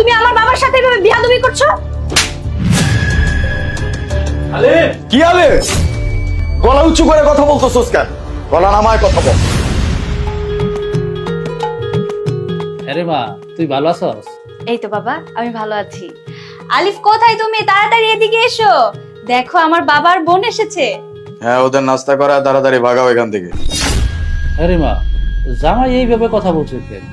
তুমি আমার বাবার সাথে এভাবে বিয়াদবি করছ? আলে! কি আলে? গলা উঁচু করে কথা বলতেছস কেন? গলা নামায় কথা বল। আরে মা তুই ভালো আছস? এই তো বাবা আমি ভালো আছি। আলিফ কোথায় তুমি? তাড়াতাড়ি এদিকে এসো। দেখো আমার বাবার বোন এসেছে। হ্যাঁ ওদের নাস্তা করা তাড়াতাড়ি ভাগাও এখান থেকে। আরে মা জামাই এইভাবে কথা বলছে কেন?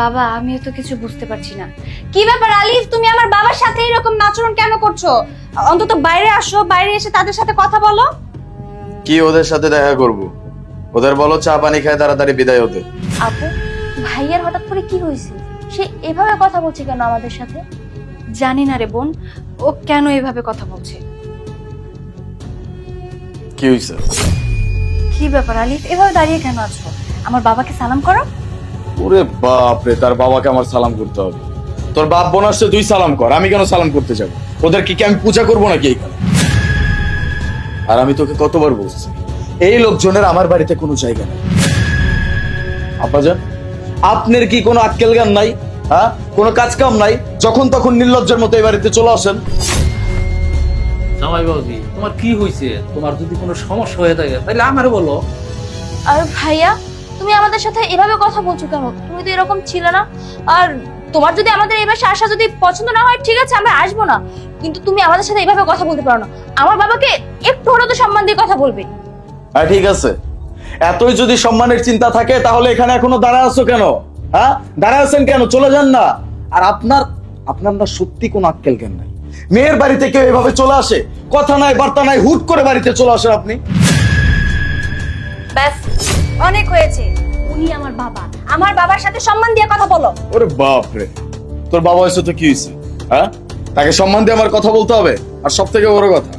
বাবা আমিও তো কিছু বুঝতে পারছি না। কি ব্যাপার আলিফ? তুমি আমার বাবার সাথে এরকম আচরণ কেন করছ? অন্তত বাইরে আসো বাইরে এসে তাদের সাথে কথা বলো। কি ওদের সাথে দেখা করব? ওদের বলো চা পানি খায় তাড়াতাড়ি বিদায় হতে। আপু ভাইয়ার হঠাৎ করে কি হয়েছে? সে এভাবে কথা বলছে কেন আমাদের সাথে? জানি না রে বোন ও কেন এভাবে কথা বলছে? কি হইছে কি ব্যাপার আলিফ? এভাবে দাঁড়িয়ে কেন আছো? আমার বাবাকে সালাম করো। ওরে বাপ রে তার বাবাকে আমার সালাম করতে হবে। তোর বাপ বোন আসছে তুই সালাম কর আমি কেন সালাম করতে যাব? ওদের কি কি আমি পূজা করব নাকি এইখানে? আর আমি তোকে কতবার বলছি এই লোকজনের আমার বাড়িতে কোনো জায়গা নেই। আব্বাজান আপনার কি কোনো আক্কেল জ্ঞান নাই? হ্যাঁ? কোনো কাজ কাম নাই? যখন তখন নির্লজ্জের মতো এই বাড়িতে চলে আসেন। জামাই বাবুজি তোমার কি হয়েছে তোমার যদি কোনো সমস্যা হয়ে থাকে তাহলে আমারে বলো। আর ভাইয়া তুমি আমাদের সাথে এভাবে কথা বলছো কেন? তুমি তো এরকম ছিল না। আর তোমার যদি আমাদের এই বাসায় আসা যদি পছন্দ না হয় ঠিক আছে আমরা আসব না। কিন্তু তুমি আমাদের সাথে এইভাবে কথা বলতে পারো না। আমার বাবাকে একটু হলেও তো সম্মান দিয়ে কথা বলবে। হ্যাঁ ঠিক আছে। এতই যদি সম্মানের চিন্তা থাকে তাহলে এখানে এখনও দাঁড়া আছো কেন? হ্যাঁ? দাঁড়া আছেন কেন? চলে যান না। আর আপনার আপনার না সত্যি কোনো আক্কেল জ্ঞান নাই। মেয়ের বাড়িতে কেউ এভাবে চলে আসে? কথা নাই বার্তা নাই হুট করে বাড়িতে চলে আসেন আপনি। ব্যাস। অনেক হয়েছে। উনি আমার বাবা। আমার বাবার সাথে সম্মান দিয়ে কথা বলো। ওরে বাপ রে তোর বাবা হয়েছে তো কি হয়েছে? হ্যাঁ? তাকে সম্মান দিয়ে আমার কথা বলতে হবে? আর সব থেকে বড় কথা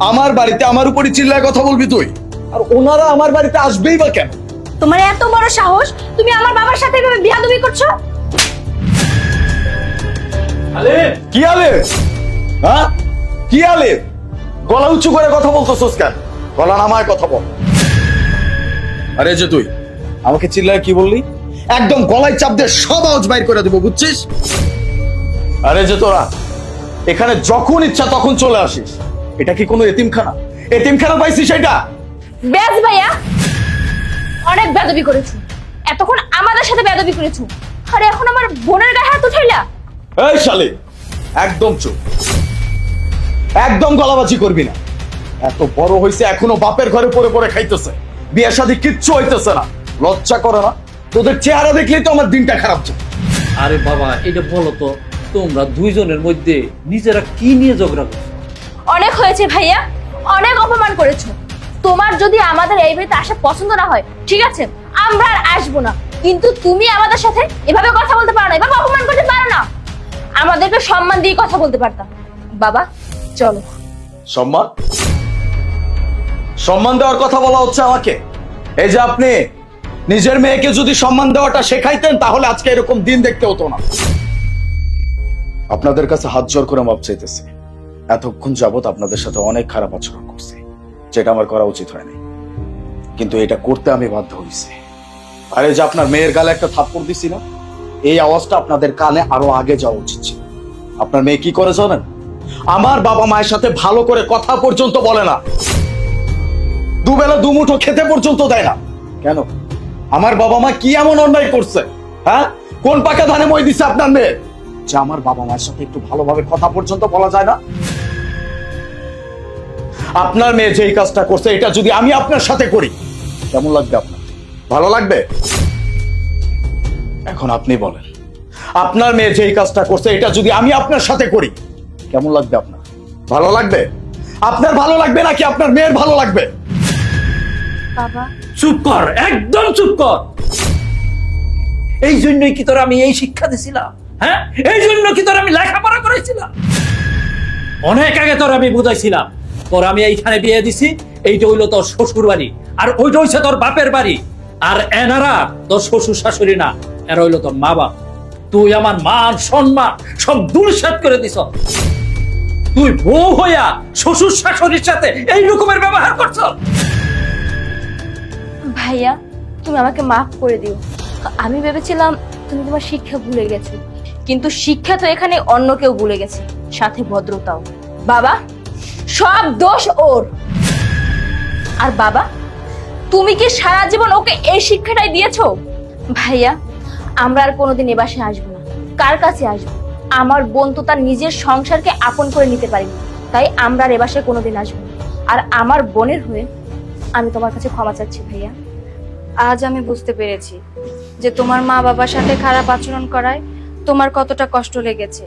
আমার বাড়িতে আমার উপরই চিল্লায় কথা বলবি তুই? আর ওনারা আমার বাড়িতে আসবেই বা কেন? তোমার এত বড় সাহস তুমি আমার বাবার সাথে এভাবে বিয়াদবি করছ? আলে কি আলে হ্যাঁ? কি আলে গলা উঁচু করে কথা বলতেছস কেন? গলা নামায় কথা বল। আরে যে তুই আমাকে চিল্লায় কি বললি? একদম গলায় চাপ দিয়ে সব আওয়াজ বাইর করে দেবো বুঝছিস? আরে যে তোরা এখানে যখন ইচ্ছা তখন চলে আসিস। এটা কি কোনো এতিমখানা? এতিমখানা পাইছিস এটা ব্যাস ভাইয়া। অনেক বেদবি করেছ। এতক্ষণ আমাদের সাথে বেদবি করেছ। আর এখন আমার বোনের গায়ে হাত উঠাইলা? এই শালে একদম চুপ। একদম গলাবাজি করবি না। এত বড় হয়েছে এখনও বাপের ঘরে পড়ে পড়ে খাইতেছে। বিয়ে শাদী কিচ্ছু হইতেছে না। লজ্জা করে না। তোদের চেহারা দেখলেই তো আমার দিনটা খারাপ যায়। আরে বাবা এটা বলো তো তোমরা দুইজনের মধ্যে নিজেরা কি নিয়ে ঝগড়া করছ? অনেক হয়েছে ভাইয়া অনেক অপমান করেছ। তোমার যদি আমাদের এই বাড়িতে আসা পছন্দ না হয় ঠিক আছে আমরা আর আসব না। কিন্তু তুমি আমাদের সাথে এভাবে কথা বলতে পারো না এভাবে অপমান করতে পারো না। আমাদেরকে সম্মান দিয়ে কথা বলতে পারতাম বাবা চলো। সম্মান? সম্মান দেওয়ার কথা বলা হচ্ছে আমাকে। এই যে আপনি নিজের মেয়েকে যদি সম্মান দেওয়াটা শেখাইতেন, তাহলে আজকে এরকম দিন দেখতে হতো না। আপনাদের কাছে হাত জোর করে মাপ চাইতেছি। এতক্ষণ যাবত আপনাদের সাথে অনেক খারাপ আচরণ করছি, যেটা আমার করা উচিত হয়নি। কিন্তু এটা করতে আমি বাধ্য হয়েছি আর এই যে আপনার মেয়ের গালে একটা থাপ্পড় দিছি না, এই আওয়াজটা আপনাদের কানে আরও আগে যাওয়া উচিত ছিল। আপনার মেয়ে কি করে জানেন? আমার বাবা মায়ের সাথে ভালো করে কথা পর্যন্ত বলে না। দুবেলা দুমুঠো খেতে পর্যন্ত দেয় না। কেন? আমার বাবা মা কি এমন অন্যায় করছে হ্যাঁ? কোন পাকা ধানে মই দিছে আপনার মেয়ে? যে আমার বাবা মায়ের সাথে একটু ভালোভাবে কথা পর্যন্ত বলা যায় না? আপনার মেয়ে যেই কাজটা করছে, এটা যদি আমি আপনার সাথে করি, কেমন লাগবে আপনার? ভালো লাগবে? এখন আপনি বলেন, আপনার মেয়ে যেই কাজটা করছে, এটা যদি আমি আপনার সাথে করি, কেমন লাগবে আপনার? ভালো লাগবে? আপনার ভালো লাগবে নাকি আপনার মেয়ের ভালো লাগবে? বাবা। চুপ কর, একদম চুপ কর। এই জন্যই কি তোর আমি এই শিক্ষা দিছিলাম হ্যাঁ? এই জন্য কি তোর আমি লেখাপড়া করেছিলাম। অনেক আগে তোর আমি বুঝাইছিলাম, তোর আমি এইখানে বিয়ে দিছি, এইটা হইল তোর শ্বশুর বাড়ি, আর ওইটা হইছে তোর বাপের বাড়ি। আর এনারা তোর শ্বশুর শাশুড়ি না, এরা হইল তোর মা বাপ। তুই আমার মান সম্মান সব দুলসাত করে দিছ। তুই বউ হইয়া শ্বশুর শাশুড়ির সাথে এই রকমের ব্যবহার করছ? ভাইয়া, তুমি আমাকে মাফ করে দিও। আমি ভেবেছিলাম তুমি তোমার শিক্ষা ভুলে গেছো। কিন্তু শিক্ষা তো এখানে অন্য কেউ ভুলে গেছে, সাথে ভদ্রতাও। বাবা, সব দোষ ওর। আর বাবা, তুমি কি সারা জীবন ওকে এই শিক্ষাটাই দিয়েছ? ভাইয়া, আমরা আর কোনোদিন এ বাসায় আসব না। কার কাছে আসব? আমার বোন তো তার নিজের সংসারকে আপন করে নিতে পারিনি। তাই আমরা আর এ বাসায় কোনোদিন আসব না। আর আমার বোনের হয়ে আমি তোমার কাছে ক্ষমা চাচ্ছি, ভাইয়া। আজ আমি বুঝতে পেরেছি যে তোমার মা বাবার সাথে খারাপ আচরণ করায় তোমার কতটা কষ্ট লেগেছে।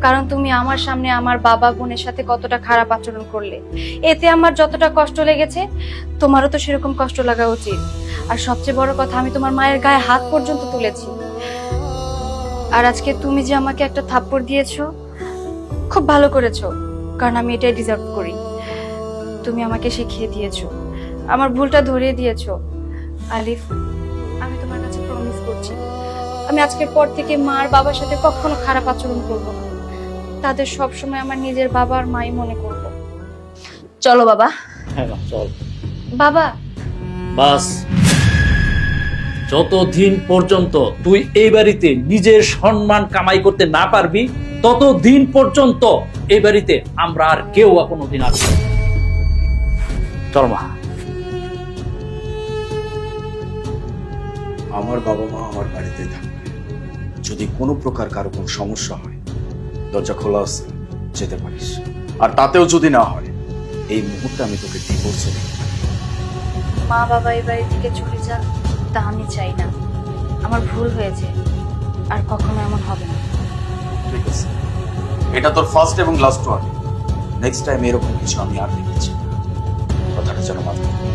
কারণ তুমি আমার সামনে আমার বাবা বোনের সাথে কতটা খারাপ আচরণ করলে। এতে আমার যতটা কষ্ট লেগেছে, তোমারও তো সেরকম কষ্ট লাগা উচিত। আর সবচেয়ে বড় কথা, আমি তোমার মায়ের গায়ে হাত পর্যন্ত তুলেছি। আর আজকে তুমি যে আমাকে একটা থাপ্পড় দিয়েছ, খুব ভালো করেছ, কারণ আমি এটাই ডিজার্ভ করি। তুমি আমাকে শিখিয়ে দিয়েছ। আমার ভুলটা ধরিয়ে দিয়েছ। আলিফ আমি তোমার কাছে প্রমিস করছি। আমি আজকের পর থেকে মার বাবার সাথে কখনো খারাপ আচরণ করব না। তাদের সব সময় আমার নিজের বাবা আর মাই মনে করব। চলো বাবা। হ্যাঁ চল। বাবা। বাস। যতদিন পর্যন্ত তুই এই বাড়িতে নিজের সম্মান কামাই করতে না পারবি ততদিন পর্যন্ত এই বাড়িতে আমরা আর কেউ কোনোদিন আসব। চল মা। আমার বাবা মা আমার বাড়িতে থাকবে। যদি কোনো প্রকার কারও কোনো সমস্যা হয় দরজা খোলা আছে যেতে পারিস। আর তাতেও যদি না হয় এই মুহূর্তে আমি তোকে ডিভোর্সে মা বাবা এই বাড়ি থেকে চলে যান তা আমি চাই না। আমার ভুল হয়েছে আর কখনো এমন হবে না। ঠিক আছে। এটা তোর ফার্স্ট এবং লাস্ট ওয়ার্নিং নেক্সট টাইম এরকম কিছু আমি আর দেখেছি কথাটা যেন মাথায়।